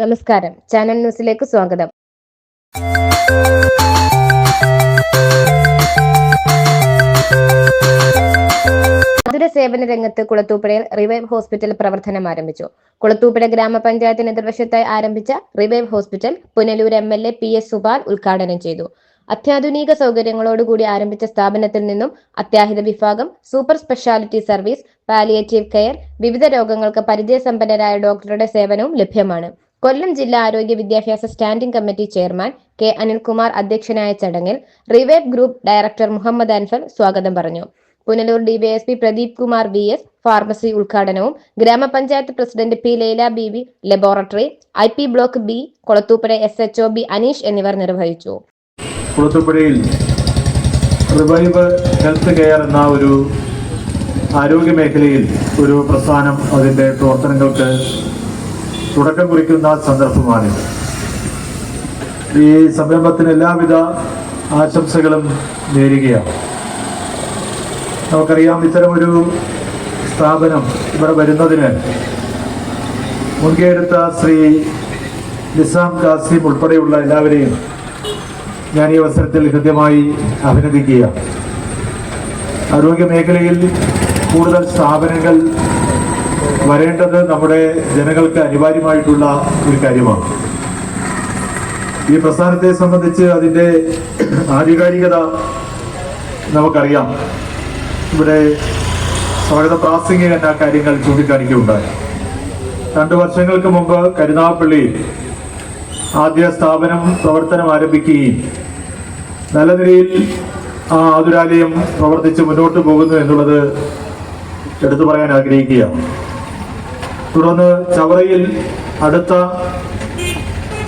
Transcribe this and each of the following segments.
നമസ്കാരം. ചാനൽ ന്യൂസിലേക്ക് സ്വാഗതം. മധുര സേവന രംഗത്ത് കുളത്തൂപ്പുഴയിൽ റിവൈവ് ഹോസ്പിറ്റൽ പ്രവർത്തനം ആരംഭിച്ചു. കുളത്തൂപ്പുഴ ഗ്രാമപഞ്ചായത്തിന് എതിർവശത്തായി ആരംഭിച്ച revive hospital Punalur M L A P S Subal ഉദ്ഘാടനം ചെയ്തു. അത്യാധുനിക സൗകര്യങ്ങളോടുകൂടി ആരംഭിച്ച സ്ഥാപനത്തിൽ നിന്നും അത്യാഹിത വിഭാഗം super speciality service palliative care വിവിധ രോഗങ്ങൾക്ക് പരിചയസമ്പന്നരായ ഡോക്ടറുടെ സേവനവും ലഭ്യമാണ്. കൊല്ലം ജില്ലാ ആരോഗ്യ വിദ്യാഭ്യാസ standing committee chairman K Anilkumar അധ്യക്ഷനായ ചടങ്ങിൽ revive group director Muhammad Anfal സ്വാഗതം പറഞ്ഞു. Punalur DYSP Pradeep Kumar V S pharmacy ഉദ്ഘാടനവും ഗ്രാമപഞ്ചായത്ത് president P Laila V laboratory I P block B Kulathupuzha S H O B Aneesh എന്നിവർ നിർവഹിച്ചു. കൊളത്തൂപ്പുഴയിൽ revive health care എന്ന ഒരു ആരോഗ്യ മേഖലയിൽ ഒരു പ്രസ്ഥാനം അതിന്റെ പ്രവർത്തനങ്ങൾക്ക് തുടക്കം കുറിക്കുന്ന സന്ദർഭമാണിത്. ഈ സംരംഭത്തിന് എല്ലാവിധ ആശംസകളും നേരുകയാണ്. നമുക്കറിയാം ഇത്തരമൊരു സ്ഥാപനം ഇവിടെ വരുന്നതിന് മുൻകൈയെടുത്ത ശ്രീ നിസാം കാസിം ഉൾപ്പെടെയുള്ള എല്ലാവരെയും ഞാൻ ഈ അവസരത്തിൽ ഹൃദ്യമായി അഭിനന്ദിക്കുക ആരോഗ്യ മേഖലയിൽ കൂടുതൽ സ്ഥാപനങ്ങൾ വരേണ്ടത് നമ്മുടെ ജനങ്ങൾക്ക് അനിവാര്യമായിട്ടുള്ള ഒരു കാര്യമാണ്. ഈ പ്രസ്ഥാനത്തെ സംബന്ധിച്ച് അതിന്റെ ആധികാരികത നമുക്കറിയാം. ഇവിടെ സ്വാഗത പ്രാസിംഗ് എന്ന കാര്യങ്ങൾ ചൂണ്ടിക്കാണിക്കുകയുണ്ടായി. രണ്ടു വർഷങ്ങൾക്ക് മുമ്പ് കരുനാഗപ്പള്ളിയിൽ ആദ്യ സ്ഥാപനം പ്രവർത്തനം ആരംഭിക്കുകയും നല്ല നിലയിൽ ആ ആതുരാലയം പ്രവർത്തിച്ച് മുന്നോട്ട് പോകുന്നു എന്നുള്ളത് എടുത്തു പറയാൻ ആഗ്രഹിക്കുകയാണ്. തുടർന്ന് ചവറയിൽ അടുത്ത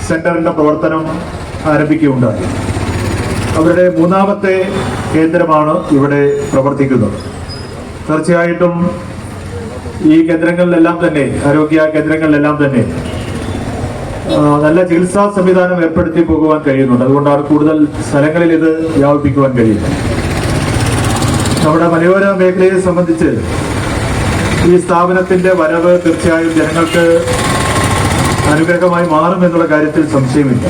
സെന്ററിന്റെ പ്രവർത്തനം ആരംഭിക്കുകയുണ്ടായി. അവരുടെ മൂന്നാമത്തെ കേന്ദ്രമാണ് ഇവിടെ പ്രവർത്തിക്കുന്നത്. തീർച്ചയായിട്ടും ഈ കേന്ദ്രങ്ങളിലെല്ലാം തന്നെ ആരോഗ്യ കേന്ദ്രങ്ങളിലെല്ലാം തന്നെ നല്ല ചികിത്സാ സംവിധാനം ഏർപ്പെടുത്തി പോകുവാൻ കഴിയുന്നുണ്ട്. അതുകൊണ്ടാണ് കൂടുതൽ സ്ഥലങ്ങളിൽ ഇത് വ്യാപിപ്പിക്കുവാൻ കഴിയുന്നത്. നമ്മുടെ മലയോര മേഖലയെ സംബന്ധിച്ച് ഈ സ്ഥാപനത്തിന്റെ വരവ് തീർച്ചയായും ജനങ്ങൾക്ക് അനുഗ്രഹമായി മാറും എന്നുള്ള കാര്യത്തിൽ സംശയമില്ല.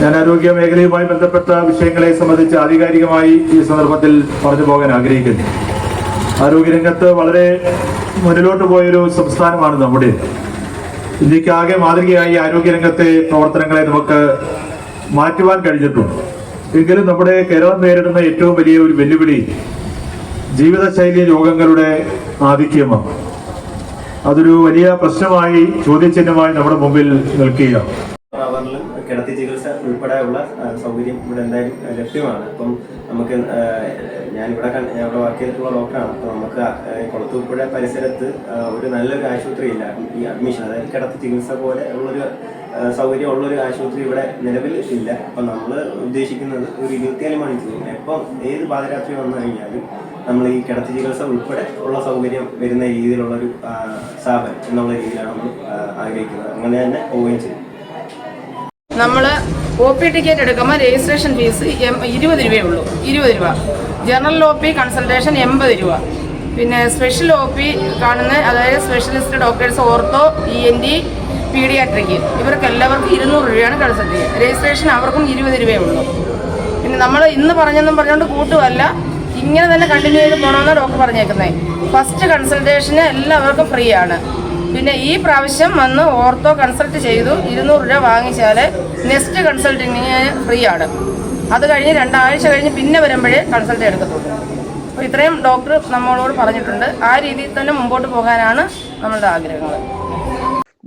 ഞാൻ ആരോഗ്യ മേഖലയുമായി ബന്ധപ്പെട്ട വിഷയങ്ങളെ സംബന്ധിച്ച് ആധികാരികമായി ഈ സന്ദർഭത്തിൽ പറഞ്ഞു പോകാൻ ആഗ്രഹിക്കുന്നു. ആരോഗ്യരംഗത്ത് വളരെ മുന്നിലോട്ട് പോയൊരു സംസ്ഥാനമാണ് നമ്മുടെ ഇന്ത്യക്കാകെ മാതൃകയായി ആരോഗ്യരംഗത്തെ പ്രവർത്തനങ്ങളെ നമുക്ക് മാറ്റുവാൻ കഴിഞ്ഞിട്ടുണ്ട്. എങ്കിലും നമ്മുടെ കേരളം നേരിടുന്ന ഏറ്റവും വലിയ ഒരു വെല്ലുവിളി ജീവിതശൈലി രോഗങ്ങളുടെ ആധിക്യമാണ് അതൊരു വലിയ പ്രശ്നമായി ചോദ്യചിഹ്നമായി നമ്മുടെ മുമ്പിൽ നിൽക്കുകയാണ്. കിടത്തി ചികിത്സ ഉൾപ്പെടെയുള്ള സൗകര്യം ഇവിടെ എന്തായാലും ലഭ്യമാണ്. അപ്പം നമുക്ക് ഞാനിവിടെ ഞാൻ ഇവിടെ വർക്ക് ചെയ്തിട്ടുള്ള ഡോക്ടറാണ് അപ്പോൾ നമുക്ക് കുളത്തൂപ്പുഴ പരിസരത്ത് ഒരു നല്ലൊരു ആശുപത്രി ഇല്ല. ഈ അഡ്മിഷൻ അതായത് കിടത്തി ചികിത്സ പോലെ ഉള്ളൊരു സൗകര്യം ഉള്ളൊരു ആശുപത്രി ഇവിടെ നിലവിൽ ഇല്ല. അപ്പം നമ്മൾ ഉദ്ദേശിക്കുന്നത് ഒരു ഇരുപത്തിയാൽ മണിക്കൂർ. എപ്പം ഏത് പാതിരാത്രി വന്നു കഴിഞ്ഞാലും നമ്മൾ ഈ കിടത്തി ചികിത്സ ഉൾപ്പെടെ ഉള്ള സൗകര്യം വരുന്ന രീതിയിലുള്ളൊരു ഒരു സ്ഥാപനം എന്നുള്ള രീതിയിലാണ് നമ്മൾ ആഗ്രഹിക്കുന്നത്. അങ്ങനെ തന്നെ പോവുകയും ചെയ്യും. നമ്മൾ ഒ പി ടിക്കറ്റ് എടുക്കുമ്പോൾ രജിസ്ട്രേഷൻ ഫീസ് ഇരുപത് രൂപയേ ഉള്ളൂ. ഇരുപത് രൂപ. ജനറൽ ഒ പി കൺസൾട്ടേഷൻ എൺപത് രൂപ. പിന്നെ സ്പെഷ്യൽ ഒ പി കാണുന്ന അതായത് specialist doctors ortho E N T paediatric ഇവർക്ക് എല്ലാവർക്കും ഇരുന്നൂറ് രൂപയാണ് കൺസൾട്ട് ചെയ്യുക രജിസ്ട്രേഷൻ അവർക്കും ഇരുപത് രൂപയേ ഉള്ളൂ. പിന്നെ നമ്മൾ ഇന്ന് പറഞ്ഞെന്നും പറഞ്ഞുകൊണ്ട് കൂട്ടുമല്ല ഇങ്ങനെ തന്നെ കണ്ടിന്യൂ ചെയ്ത് പോകണമെന്ന് ഡോക്ടർ പറഞ്ഞേക്കുന്നത് ഫസ്റ്റ് കൺസൾട്ടേഷന് എല്ലാവർക്കും ഫ്രീ ആണ്. പിന്നെ ഈ പ്രാവശ്യം വന്ന് ഓർത്തോ കൺസൾട്ട് ചെയ്തു. ഇരുന്നൂറ് രൂപ വാങ്ങിച്ചാൽ നെക്സ്റ്റ് കൺസൾട്ടിങ്ങിന് ഫ്രീ ആണ്. അത് കഴിഞ്ഞ് രണ്ടാഴ്ച കഴിഞ്ഞ് പിന്നെ വരുമ്പോഴേ കൺസൾട്ട് എടുക്കത്തുള്ളൂ. അപ്പോൾ ഇത്രയും ഡോക്ടർ നമ്മളോട് പറഞ്ഞിട്ടുണ്ട്. ആ രീതിയിൽ തന്നെ മുമ്പോട്ട് പോകാനാണ് നമ്മളുടെ ആഗ്രഹങ്ങൾ.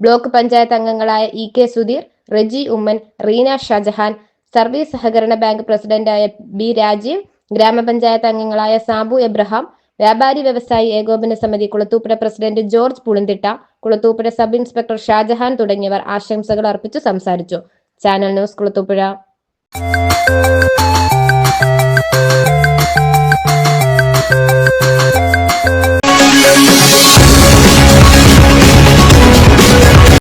ബ്ലോക്ക് പഞ്ചായത്ത് അംഗങ്ങളായ E K Sudheer Reji Oommen Reena Shahjahan service സഹകരണ ബാങ്ക് പ്രസിഡന്റായ ബി രാജീവ് ഗ്രാമപഞ്ചായത്ത് അംഗങ്ങളായ സാബു എബ്രഹാം വ്യാപാരി വ്യവസായി ഏകോപന സമിതി Kulathupuzha president George Pulinthitta Kulathupuzha sub inspector Shahjahan തുടങ്ങിയവർ ആശംസകൾ അർപ്പിച്ചു സംസാരിച്ചു. Channel news Kulathupuzha.